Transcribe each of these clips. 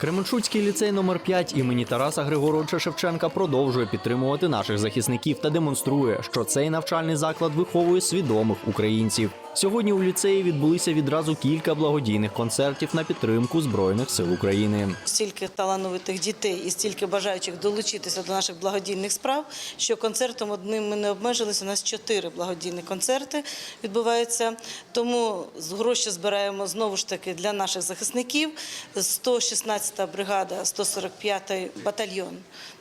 Кременчуцький ліцей номер 5 імені Тараса Григоровича Шевченка продовжує підтримувати наших захисників та демонструє, що цей навчальний заклад виховує свідомих українців. Сьогодні у ліцеї відбулися відразу кілька благодійних концертів на підтримку збройних сил України. стільки талановитих дітей і стільки бажаючих долучитися до наших благодійних справ, що концертом одним ми не обмежилися. У нас чотири благодійні концерти відбуваються. Тому гроші збираємо знову ж таки для наших захисників. 116-та бригада, 145-й батальйон.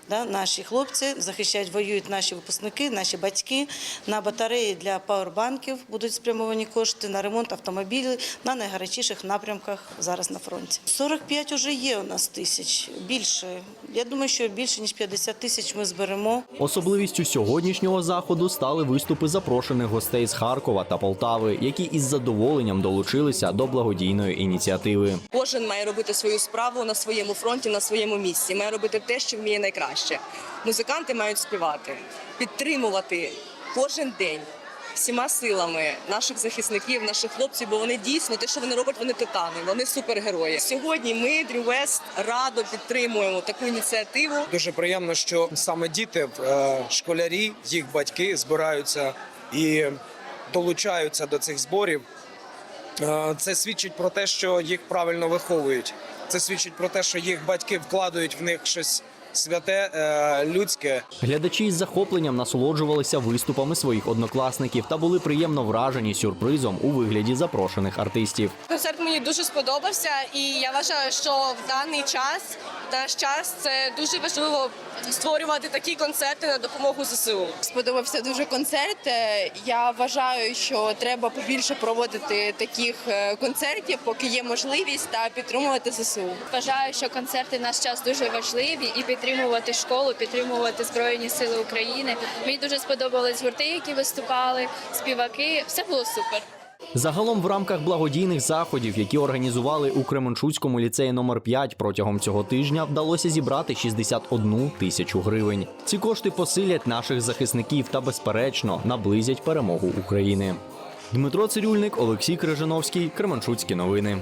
Да, наші хлопці захищають, воюють наші випускники, наші батьки. На батареї для пауербанків будуть спрямовані кошти на ремонт автомобілів на найгарячіших напрямках зараз на фронті. 45 вже є у нас тисяч. Більше. Я думаю, що більше ніж 50 тисяч ми зберемо. Особливістю сьогоднішнього заходу стали виступи запрошених гостей з Харкова та Полтави, які із задоволенням долучилися до благодійної ініціативи. Кожен має робити свою справу своєму фронті, на своєму місці. Має робити те, що вміє найкраще. Музиканти мають співати, підтримувати кожен день. Всіма силами наших захисників, наших хлопців, бо вони дійсно те, що вони роблять, вони титани, вони супергерої. Сьогодні ми Dream West радо підтримуємо таку ініціативу. Дуже приємно, що саме діти, е, школярі, їх батьки збираються і долучаються до цих зборів. Е, Це свідчить про те, що їх правильно виховують. Це свідчить про те, що їх батьки вкладають в них щось святе, е, людське. Глядачі із захопленням насолоджувалися виступами своїх однокласників та були приємно вражені сюрпризом у вигляді запрошених артистів. Концерт мені дуже сподобався, і я вважаю, що в даний час наш час це дуже важливо створювати такі концерти на допомогу ЗСУ. сподобався дуже концерт. Е, Я вважаю, що треба побільше проводити таких е, концертів, поки є можливість, та підтримувати ЗСУ. Вважаю, що концерти в наш час дуже важливі і підтримувати школу, підтримувати Збройні Сили України. Мені дуже сподобались гурти, які виступали, співаки. Все було супер. Загалом в рамках благодійних заходів, які організували у Кременчуцькому ліцеї номер 5 протягом цього тижня, вдалося зібрати 61 тисячу гривень. Ці кошти посилять наших захисників та, безперечно, наблизять перемогу України. Дмитро Цирюльник, Олексій Крижановський, Кременчуцькі новини.